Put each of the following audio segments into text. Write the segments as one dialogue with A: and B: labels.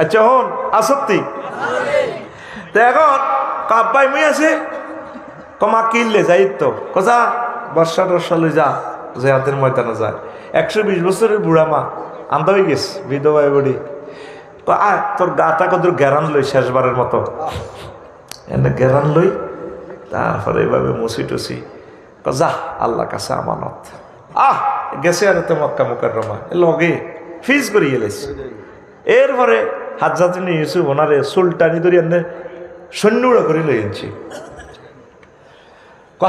A: আচ্ছা হন আসত্তি তো এখন কাব্বাই মুই আছে। কমা কিনলে যাই তো। কজা, বর্ষা টর্ষা লই যা জেহাদের ময়দানে যায়। একশো বিশ বছরের বুড়া মা আন্দা হয়ে গেছে, বিধবা বডি। আ তোর গাটা কত গ্যারান লই শেষবারের মতো। এনে গ্যারান লই, তারপরে এভাবে মুসি টুসি যা আল্লাহ কাছে আমানত। আহ, গেছে আর তো মক্কা মুকার রমা লগে, ফিজ করি এলেছে এরপরে হাজাতিন ইউসুফ ওনারে সুলটানি ধরি এনে সৈন্যরা করে লই আনছি।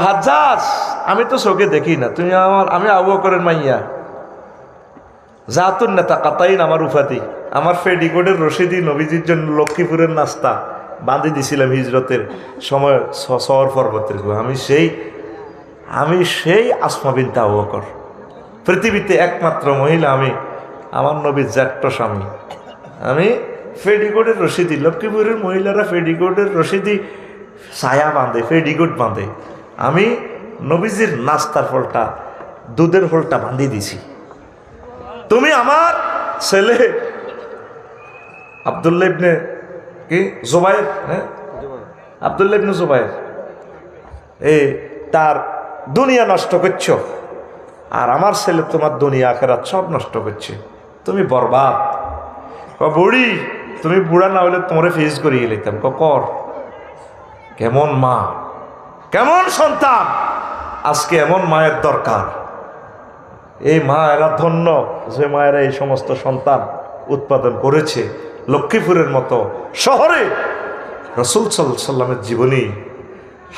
A: হাজাজ আমি তো চোখে দেখি না, তুমি আমার, আমি আবু করেন মাইয়া। জাতুন নেতা কাতাইন আমার উফাতি, আমার ফেডিকোডের রশিদি নবীজির জন্য লক্ষ্মীপুরের নাস্তা বাঁধি দিছিলাম হিজরতের সময় শহর পর্বতের। আমি সেই আমি সেই আসমা বিনতে পৃথিবীতে একমাত্র মহিলা আমি, আমার নবীর জ্যাঠ্য স্বামী। আমি ফেডিকোডের রশিদি, লক্ষ্মীপুরের মহিলারা ফেডিকোডের রশিদি ছায়া বাঁধে, ফেডিকোট বাঁধে। আমি নবীজির নাস্তার ফলটা, দুধের ফলটা বাঁধি দিছি তুমি আমার ছেলে আবদুল্লা ইবনে কি? জোবাইর হ্যাঁ? আবদুল্লা ইবনে জোবাইর। এ, তার দুনিয়া নষ্ট করছ, আর আমার ছেলে তোমার দুনিয়া আখেরাত সব নষ্ট করছে। তুমি বরবাদ। বুড়ি তুমি বুড়া না হলে তোমারে ফেস করিয়ে লিতাম কর। কেমন মা? কেমন সন্তান? আজকে এমন মায়ের দরকার। এই মা এরা ধন্য, যে মায়েরা এই সমস্ত সন্তান উৎপাদন করেছে লক্ষ্মীপুরের মতো শহরে। রসুল সাল্লামের জীবনী,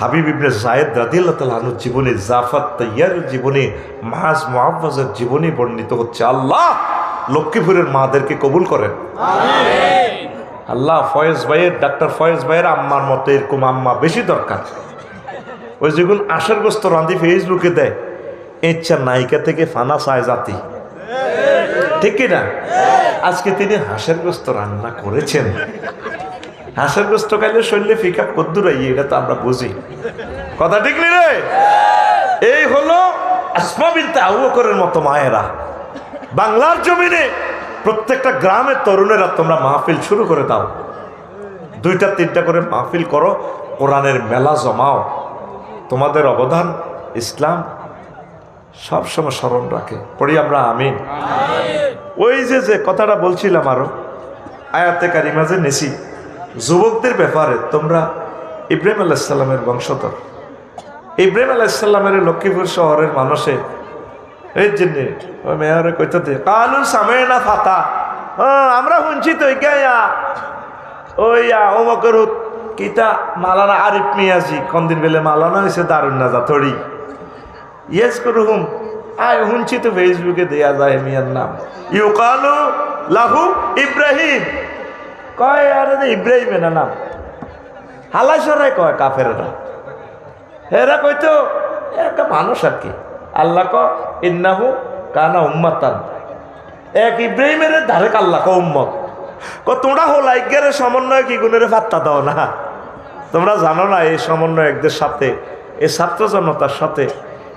A: হাবিব ইবনে জায়েদ রাদিল্লাহ তালুর জীবনী, জাফাত তৈয়ারের জীবনী মাহাজ মোহাম্মদের জীবনী বর্ণিত হচ্ছে। আল্লাহ লক্ষ্মীপুরের মাদেরকে কবুল করেন। আল্লাহ ফয়েজ ভাইয়ের, ডাক্তার ফয়েজ ভাইয়ের আম্মার মতো এরকম আম্মা বেশি দরকার। ওই যেগুন আশার গোস্ত রাঁধি ফেসবুকে দেয় ইচ্ছা নায়িকা থেকে ফানা সায় জাতি। ঠিক কি না আজকে তিনি হাঁসের গোস্ত রান্না করেছেন। হাঁসের গোস্ত খাইলে শরীরে ফিকা কদ্দুর আইয়ে, এটা তো আমরা বুঝি। কথা ঠিক রে এই হলো আসমা বিনতে আবু বকরের মতো মায়েরা। বাংলার জমিনে প্রত্যেকটা গ্রামের তরুণেরা তোমরা মাহফিল শুরু করে দাও। দুইটা, তিনটা করে মাহফিল করো, কোরআনের মেলা জমাও। তোমাদের অবদান, ইসলাম সবসময় স্মরণ রাখে। পড়ি আমরা, আমিন। ওই যে যে কথাটা বলছিলাম আরও, আয়াতে কারিমাজে নেছি, যুবকদের ব্যাপারে তোমরা ইব্রাহিম আলাহিসাল্লামের বংশধর। ইব্রাহিম আলাহিসাল্লামের লক্ষ্মীপুর শহরের মানুষে এই জন্য ওই মেয়রে কইতে কালু সামে না ফাতা। হ্যাঁ আমরা শুনছি তো ইয়া ওই অমকর কিতা? মালানা আরিফ মিয়াজি, কোনদিন বেলে মালানা হয়েছে দারুণ না যা থরি ইয়েস করুম আয়, শুনছি তো, ফেসবুকে দেয়া যায় মিয়ার নাম। ইউ কালু লাহু ইব্রাহিম। কয়, আরে যে ইব্রাহিমের না নাম। হালাসরাই কয়, কাফেররা। হেরা কইতো একটা মানুষ আর কি। আল্লাহ ইন্নাহু কানা উম্মাতান। এক ইব্রাহিমের ধারে আল্লাহ ক উম্মত। ক তোমরা হো লাইগের সমন্বয় কি গুণের ফাত্তা দাও না। তোমরা জানো না, এই সমন্বয়কদের সাথে, এই ছাত্র জনতার সাথে,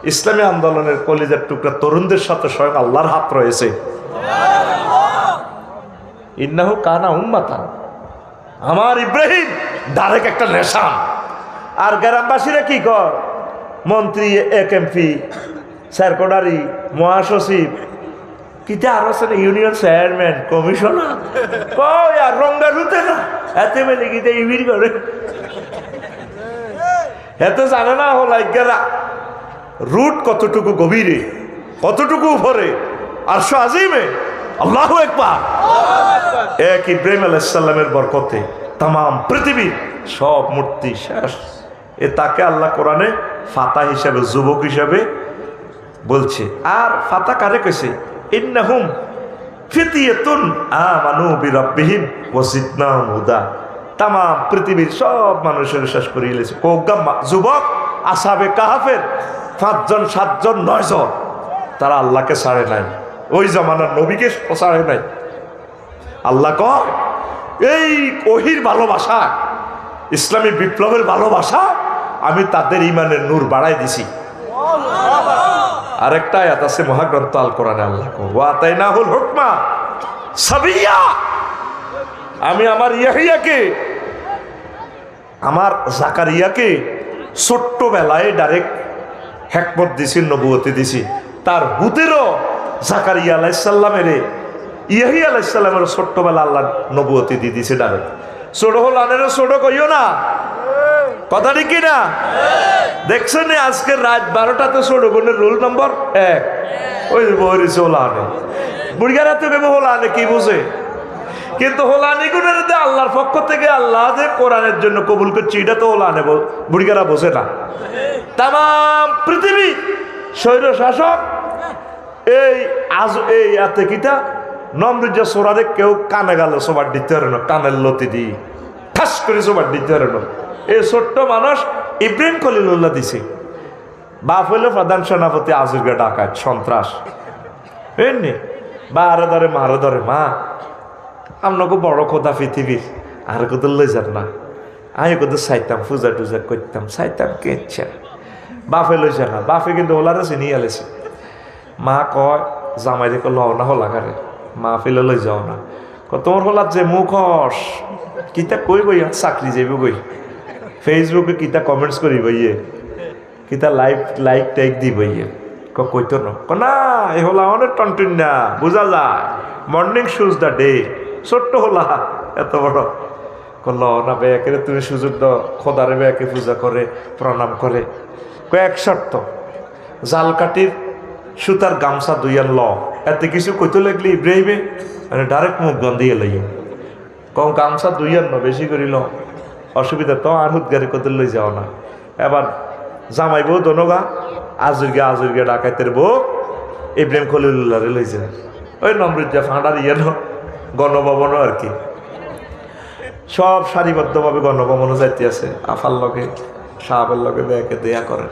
A: ইসলামী আন্দোলনের কলিজার টুকরা তরুণদের সাথে স্বয়ং আল্লাহর হাত রয়েছে। ইন্নাহু কানা উম্মাতান। আমার ইব্রাহিম ডাইরেক্ট একটা নেশান। আর গ্রামবাসীরা কি কর মন্ত্রী এক এমপি স্যারকোডারি মহাসচিব। কিতা আরও আছে ইউনিয়ন চেয়ারম্যান কমিশনার কই রঙ্গা রুতে না। এতে মেলে কিতা ইবির করে এতে জানে না হল আজ্ঞারা রুট কতটুকু গভীরে কতটুকু উপরে আর আজিমে আল্লাহ একবার এক ইব্রাহিম আলাইসাল্লামের বরকতে তাম পৃথিবীর সব মূর্তি শেষ। এ তাকে আল্লাহ কোরআনে ফাতা হিসাবে, যুবক হিসাবে বলছে, আর ফাতা কারে কইছে? ইন্নাহুম ফিতিয়াতুন আমানু বিরাব্বিহিম ওয়াজিদনাহুম হুদা। তাম পৃথিবীর সব মানুষের শেষ করে এলেছে কোগাম যুবক, আসাবে কাহাফের পাঁচজন, সাতজন, নয়জন, তারা আল্লাহকে ছাড়ে নাই। ওই জমানার নবীকে ছাড়ে নাই। আল্লাহ কয়, এই ওহির ভালোবাসা, ইসলামী বিপ্লবের ভালোবাসা, আমি তাদের ইমানের নূর বাড়াই দিছি। আরেকটা আয়াত আছে, মহাগ্রন্থ আল কোরআনে আল্লাহ কো ওয়া তাইনাহুল হুকমা সাবিয়া। আমি আমার ইয়াহিয়াকে, আমার জাকারিয়াকে ছোট্টবেলায় ডাইরেক্ট হ্যাকমত দিছি, নবুয়তি দিছি। তার হুতেরও জাকারিয়া আলাইসাল্লামের ইয়াহি আলাইসাল্লামের ছোট্টবেলা আল্লাহ নবুয়তি দিয়ে দিছে ডাইরেক্ট ছোট হল আনেরও ছোট কইও না। কথা ঠিক না দেখছেন আজকে রাত বারোটাতে ছোট বোনের রোল নম্বর এক। ওই বহরিছে ওলা আনে বুড়িয়ারা তো ভেবে হোলা আনে কি বুঝে? কিন্তু হোলানি গুণের যে আল্লাহর পক্ষ থেকে আল্লাহ যে কোরআনের জন্য কবুল করছে, এটা তো হোলানে বুড়িগারা বোঝে না। তাম পৃথিবী স্বৈর শাসক এই আজ এই এতে কিটা নম্রিজা সোরারে কেউ কানে গেল সবার দিতে পারে না, কানের লতি দি ঠাস করে সবার দিতে পারে না। এই ছোট্ট মানুষ ইব্রাহিম খলিলুল্লাহ দিছে। বাপ হইল প্রধান সেনাপতি আজুরগে ডাকাত সন্ত্রাস। এমনি বা আরে ধরে মা আরে ধরে, মা আপনাকে বড় কথা পৃথিবীর, আর কোথাও লই যান না। আমি কোথাও চাইতাম, পূজা টুজা করতাম, চাইতাম কে ইচ্ছা বাপে লইছে না, বাপে কিন্তু ওলারে চিনি আলেছে। মা কয়, জামাই দেখো, লও না হলা কারে। মা ফেলে লই যাও না। তোমার হলার যে মুখস কিতা কই বই চাকরি যাইব গই? ফেসবুকে কিতা কমেন্টস করি বইয়ে কিতা লাইক লাইক টাইক দি বইয়ে ক, কইতো না? ক, না, এ হলা অনেক টনটন না, বোঝা যায়। মর্নিং শুজ দ্য ডে ছোট্ট হলা, এত বড়। কল না, বেয়াকে তুমি সুযোগ দাও। খোদারে বেয়াকে পূজা করে, প্রণাম করে। কয়েক শর্ত, জাল কাটির সুতার গামছা দুইয়ান ল। এতে কিছু কইতে লাগলি ইব্রাহিমে? মানে ডাইরেক্ট মুখ গন্ধিয়ে লইয়ে। কম গামছা দুইয়ান ন বেশি করিল অসুবিধা তো, আর হুদগারি করতে লই যাও না। এবার জামাই বউ দনগা, আজুরগে আজুরগে ডাকাইতের বউ, ইব্রাহিম খলিলুল্লাহরে লই যায়। ওই নমরুদ্দা ফাঁড়ার ইয়ে ন গণভবনও আর কি। সব সারিবদ্ধভাবে গণভবনও যাইতে আছে আফার লগে, সাহাবের লগে ব্যাকে দেয়া করেন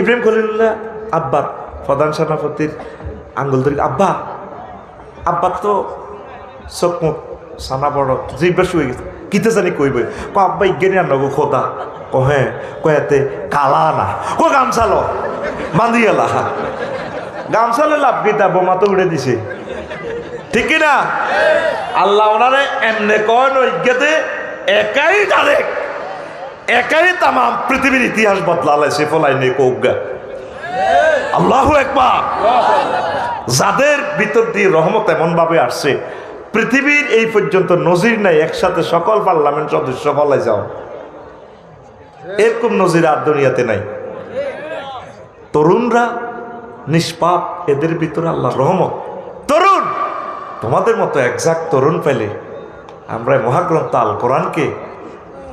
A: ইব্রাহিম খলিলুল্লাহ আব্বার প্রধান সেনাপতির আঙ্গুল ধরে, আব্বা আব্বা তো চোখ মুখ সানা বড়, জিব্বা শুয়ে গেছে। কিতে জানি কইবে? ক আব্বা ইজ্ঞানী আর নগো খোদা। ক হ্যাঁ কয়াতে কালা না ক গামছালো বান্ধি এলা। গামছালে লাভ কিতা বোমা তো উড়ে দিছে। ঠিক না? আল্লাহ ওনারে এমনে কন ঐজ্ঞাতে একাই ডাইরেক্ট একাই তামাম পৃথিবীর ইতিহাস বদলালে সে ফলাই নেই কৌজ্ঞা আল্লাহ একবার। যাদের ভিতর দিয়ে রহমত এমন ভাবে আসছে পৃথিবীর এই পর্যন্ত নজির নাই, একসাথে সকল পার্লামেন্ট সদস্য ফলাই যাও। এরকম নজির আর দুনিয়াতে নাই। তরুণরা নিষ্পাপ, এদের ভিতরে আল্লাহ রহমত। তরুণ! তোমাদের মতো একজাক্ট তরুণ পেলে আমরা মহাগ্রন্থ আল কোরআনকে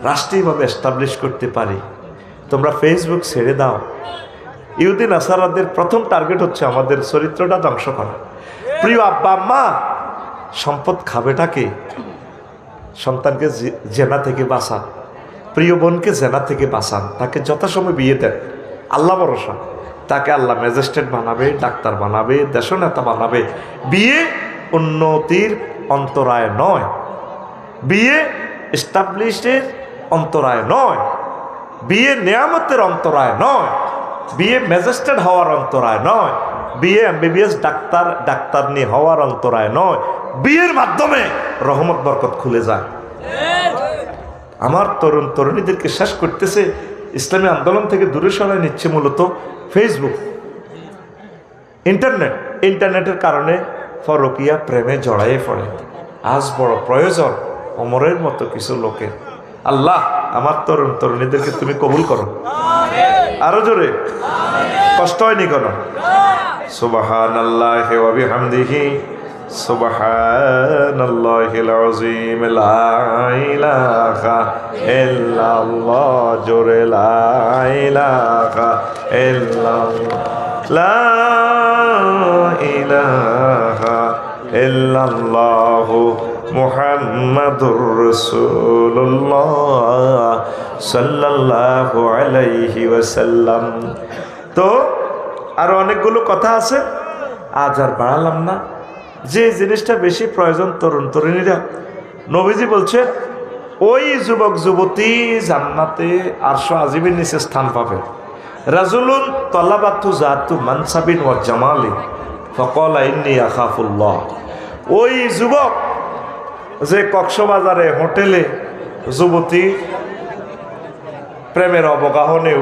A: রাষ্ট্রীয়ভাবে এস্টাবলিশ করতে পারি। তোমরা ফেসবুক ছেড়ে দাও। ইউদিন আসারাদের প্রথম টার্গেট হচ্ছে আমাদের চরিত্রটা ধ্বংস করা। প্রিয় আব্বা, আম্মা সম্পদ খাবেটাকে সন্তানকে জেনা থেকে বাঁচান। প্রিয় বোনকে জেনা থেকে বাঁচান। তাকে যথাসময় বিয়ে দেন। আল্লাহ ভরসা। তাকে আল্লাহ ম্যাজিস্ট্রেট বানাবে, ডাক্তার বানাবে, দেশনেতা বানাবে। বিয়ে উন্নতির অন্তরায় নয়। বিয়ে এস্টাবলিশের অন্তরায় নয়। বিয়ে নেয়ামতের অন্তরায় নয়। বিয়ে ম্যাজিস্ট্রেট হওয়ার অন্তরায় নয়। বিয়ে এমবিবিএস ডাক্তার ডাক্তার নিয়ে হওয়ার অন্তরায় নয়। বিয়ের মাধ্যমে রহমত, বরকত খুলে যায়। আমার তরুণ তরুণীদেরকে শেষ করতেছে ইসলামী আন্দোলন থেকে দূরে সরাই নিচ্ছে মূলত ফেসবুক ইন্টারনেট, ইন্টারনেটের কারণে ফরকিয়া প্রেমে জড়াইয়ে পড়ে। আজ বড় প্রয়োজন অমরের মতো কিছু লোকের। আল্লাহ, আমার তরুণ তরুণীদেরকে তুমি কবুল করো। আরও জোরে। কষ্ট হয়নি কোনো? সুবাহান আল্লাহ হামদিহি সুবাহান আল্লাহিল আযীম লা ইলাহা ইল্লাল্লাহ, জোরে লা ইলাহা ইল্লাল্লাহ, লা ইলাহা ইল্লাল্লাহ মুহাম্মাদুর রাসূলুল্লাহ সাল্লাল্লাহু আলাইহি ওয়াসাল্লাম। তো আরও অনেকগুলো কথা আছে, আজ আর বাড়ালাম না। যে জিনিসটা বেশি প্রয়োজন তরুণ তরুণীরা। নবীজি বলছে, ওই যুবক যুবতী জান্নাতে আরশো আজিমের নিচে স্থান পাবে। রাজুলুন তলাবাতু জাতু মানসাবিন ও জামালি, ফকল আইনি আখাফুল্লাহ। ওই যুবক যে কক্সবাজারে হোটেলে যুবতী প্রেমের অবগাহনেও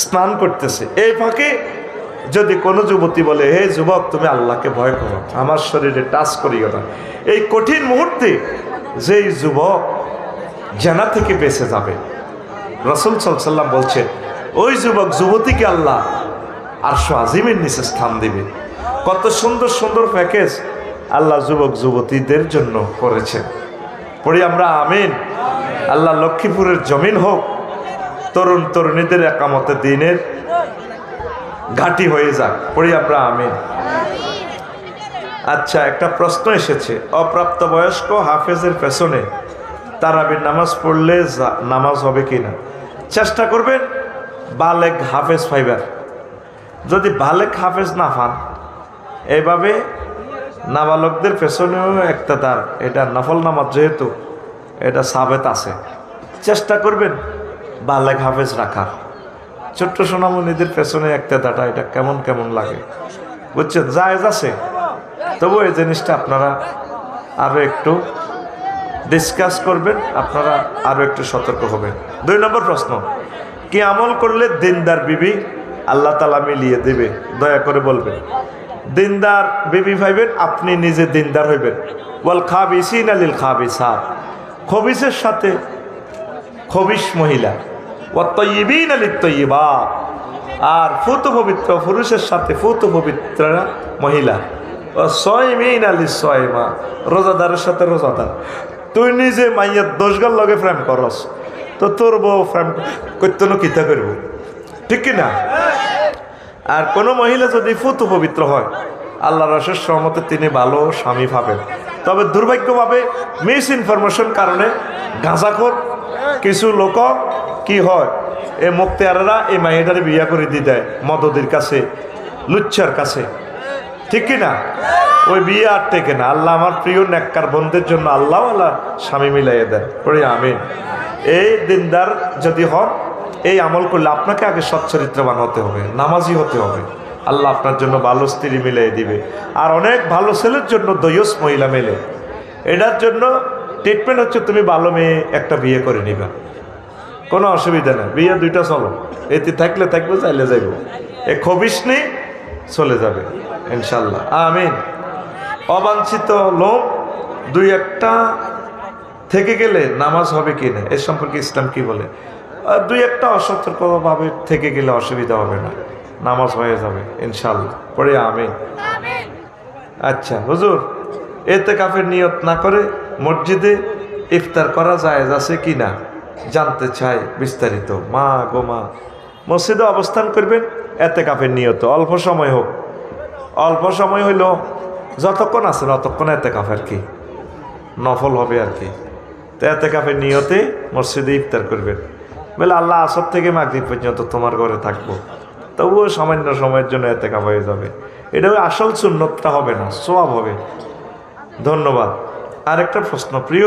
A: স্নান করতেছে, এই ফাঁকে যদি কোনো যুবতী বলে, হে যুবক, তুমি আল্লাহকে ভয় করো, আমার শরীরে টাচ করিও না। এই কঠিন মুহূর্তে যেই যুবক জানা থেকে বেঁচে যাবে, রসুল সাল্লাম বলছে, ওই যুবক যুবতীকে আল্লাহ আরশো আজিমের নিচে স্থান দিবে। কত সুন্দর সুন্দর প্যাকেজ আল্লাহ যুবক যুবতীদের জন্য করেছেন পড়ি আমরা, আমিন। আল্লাহ লক্ষ্মীপুরের জমিন হোক তরুণ তরুণীদের একামতে দিনের ঘাটি হয়ে যাক। পড়ি আমরা, আমিন। আচ্ছা একটা প্রশ্ন এসেছে। অপ্রাপ্ত বয়স্ক হাফেজের পেছনে তারাবির নামাজ পড়লে নামাজ হবে কি না চেষ্টা করবেন, বালেক হাফেজ ফাইবার। যদি বালেক হাফেজ না পান, এভাবে নাবালকদের পেছনেও একটা তার এটা নফল নামাজ যেহেতু, এটা সাবেত আছে। চেষ্টা করবেন, বালেক হাফেজ রাখার। ছোট্ট সোনামণিদের পেছনে একটা দাটা এটা কেমন কেমন লাগে? বুঝছেন? জায়েজ আছে। তবু এই জিনিসটা আপনারা আরও একটু ডিসকাস করবেন, আপনারা আরও একটু সতর্ক হবেন। দুই নম্বর প্রশ্ন, কি আমল করলে দিনদার বিবি আল্লাহ তালা মিলিয়ে দেবে? দয়া করে বলবেন। দিনদার বিবি ভাইবেন, আপনি নিজে দিনদার হইবেন। ওয়াল খাবিসিন আলিল খাবিসাত। খবিসের সাথে খবিস মহিলা। আর ফুত পবিত্র পুরুষের সাথে ফুত পবিত্র মহিলা। রোজাদারের সাথে রোজাদার। তুই নিজে মাইয়ের দোষগার লগে ফ্রেম করস। তো তোর বউ ফ্রেম করতে কিতা করব? ঠিক কি না আর কোনো মহিলা যদি ফুত পবিত্র হয় আল্লাহ রসের সহমতে তিনি ভালো স্বামী পাবেন। তবে দুর্ভাগ্যভাবে মিস ইনফরমেশন কারণে গাঁজাখোর, কিছু লোক কি হয়? এই মুক্তিয়ারেরা এই মাহিদারে বিয়া করে দিয়ে দেয় মদদের কাছে, লুচ্ছার কাছে। ঠিক কি না? ওই বিয়ে আর টেকে না। আল্লাহ আমার প্রিয় নেককার বন্ধের জন্য আল্লাহ আল্লাহ স্বামী মিলাইয়ে দেন। পড়ি, আমিন। এই দিনদার যদি হন, এই আমল করলে আপনাকে আগে সচ্চরিত্রবান হতে হবে, নামাজি হতে হবে। আল্লাহ আপনার জন্য ভালো স্ত্রী মিলিয়ে দিবে। আর অনেক ভালো ছেলের জন্য দয়স মহিলা মেলে। এটার জন্য ট্রিটমেন্ট হচ্ছে তুমি ভালো মেয়ে একটা বিয়ে করে নিবা। কোনো অসুবিধা নেই। বিয়ে দুইটা চলো। এতে থাকলে থাকবে চাইলে যাইব। এ খবিস নেই চলে যাবে ইনশাল্লাহ। আমিন। অবাঞ্ছিত লোক দুই একটা থেকে গেলে নামাজ হবে কি না? এ সম্পর্কে ইসলাম কি বলে? দুই একটা অসতর্কভাবে থেকে গেলে অসুবিধা হবে না। নামাজ হয়ে যাবে ইনশাল্লাহ। পরে আমিন। আচ্ছা হুজুর এতে কাফের নিয়ত না করে মসজিদে ইফতার করা যায় আছে কি না? জানতে চাই বিস্তারিত। মা গো মা, মসজিদে অবস্থান করবেন? এতে কাপের নিয়ত অল্প সময় হোক। অল্প সময় হইল, যতক্ষণ আছেন অতক্ষণ এতে কাপ আর কি? নফল হবে আর কি। তো এতে কাপের নিয়তে মসজিদে ইফতার করবেন। বলে, আল্লাহ আসর থেকে মাগরিব পর্যন্ত তোমার ঘরে থাকব। তবুও সামান্য সময়ের জন্য এতে কাপ হয়ে যাবে। এটা আসল সুন্নতটা হবে না, সোয়াব হবে। ধন্যবাদ। আরেকটা প্রশ্ন। প্রিয়